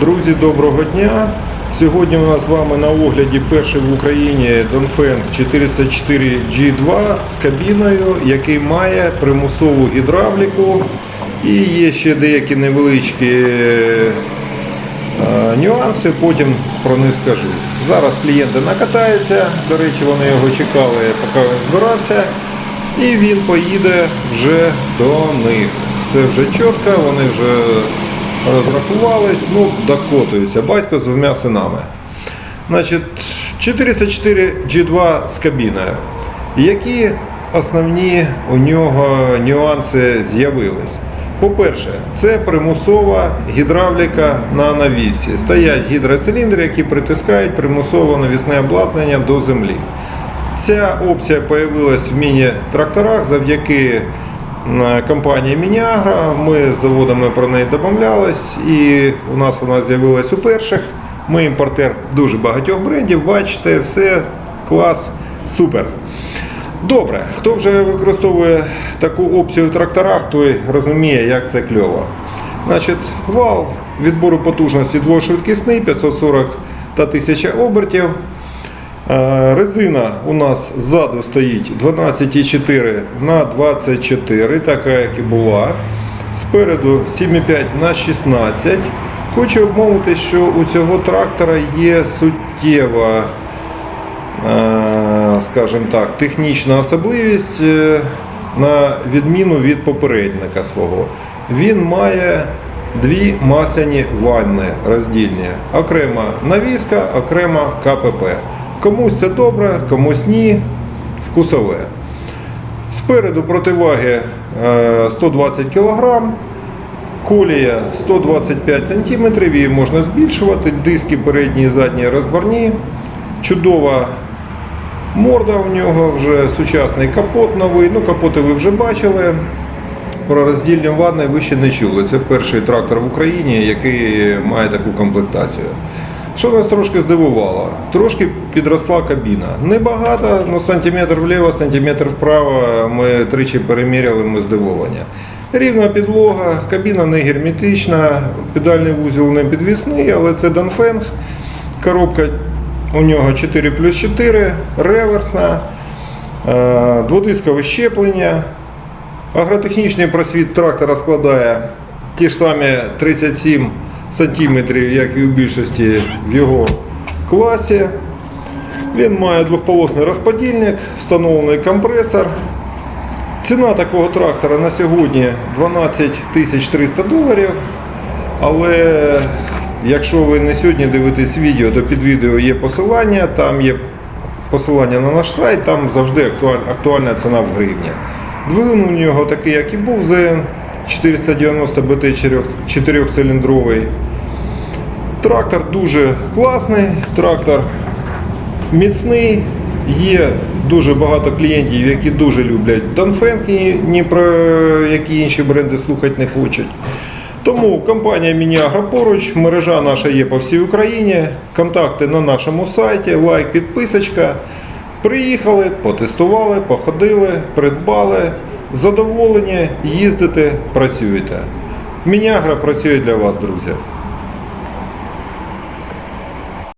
Друзі, доброго дня! Сьогодні у нас з вами на огляді перший в Україні Dongfeng 404 G2 з кабіною, який має примусову гідравліку і є ще деякі невеличкі е, нюанси, потім про них скажу. Зараз клієнти накатаються, до речі, вони його чекали, поки він збирався, і він поїде вже до них. Це вже чітко, вони вже розрахувались, ну, докотується батько з двома синами. Значить, 404 G2 з кабіною. Які основні у нього нюанси з'явились? По-перше, це примусова гідравліка на навісі. Стоять гідроциліндри, які притискають примусово навісне обладнання до землі. Ця опція з'явилась в міні-тракторах завдяки м, компанії Мініагра. Ми з заводами про неї домовлялись і у нас вона з'явилась у перших. Ми імпортер дуже багатьох брендів. Бачите, все клас, супер. Добре, хто вже використовує таку опцію в тракторах, той розуміє, як це кльово. Значить, вал відбору потужності двошвидкісний 540 та 1000 обертів. Е, Резина у нас ззаду стоїть 12,4 на 24, така як і була. Спереду 7,5 на 16. Хочу обмовити, що у цього трактора є суттєва е, скажімо так, технічна особливість е, на відміну від попередника свого. Він має дві масляні ванни роздільні. Окрема навіска, окрема КПП. Комусь це добре, комусь ні. Вкусове. Спереду противаги е, 120 кг, колія 125 см, її можна збільшувати, диски передні і задні розборні. Чудова морда у нього, вже сучасний капот новий. Ну, капоти ви вже бачили. Про роздільні ванни ви ще не чули. Це перший трактор в Україні, який має таку комплектацію. Що нас трошки здивувало? Трошки підросла кабіна. Небагато, ну сантиметр вліво, сантиметр вправо. Ми тричі переміряли, ми здивовані. Рівна підлога, кабіна не герметична, педальний вузол не підвісний, але це Донфенг. Коробка у нього 4 плюс 4, реверсна, е, дводискове щеплення. Агротехнічний просвіт трактора складає ті ж самі 37 см, як і у більшості в його класі. Він має двохполосний розподільник, встановлений компресор. Ціна такого трактора на сьогодні 12 тисяч 300 доларів. Але якщо ви не сьогодні дивитесь відео, то під відео є посилання, там є посилання на наш сайт, там завжди актуальна ціна в гривні. Двигун у нього такий, як і був ЗН 490 БТ 4-циліндровий. Трактор дуже класний, трактор міцний. Є дуже багато клієнтів, які дуже люблять Донфенг, і ні про які інші бренди слухати не хочуть. Тому компанія Мініагра поруч, мережа наша є по всій Україні. Контакти на нашому сайті, лайк, підписочка. Приїхали, потестували, походили, придбали. Задоволені, їздите, працюєте. Мініагра працює для вас, друзі.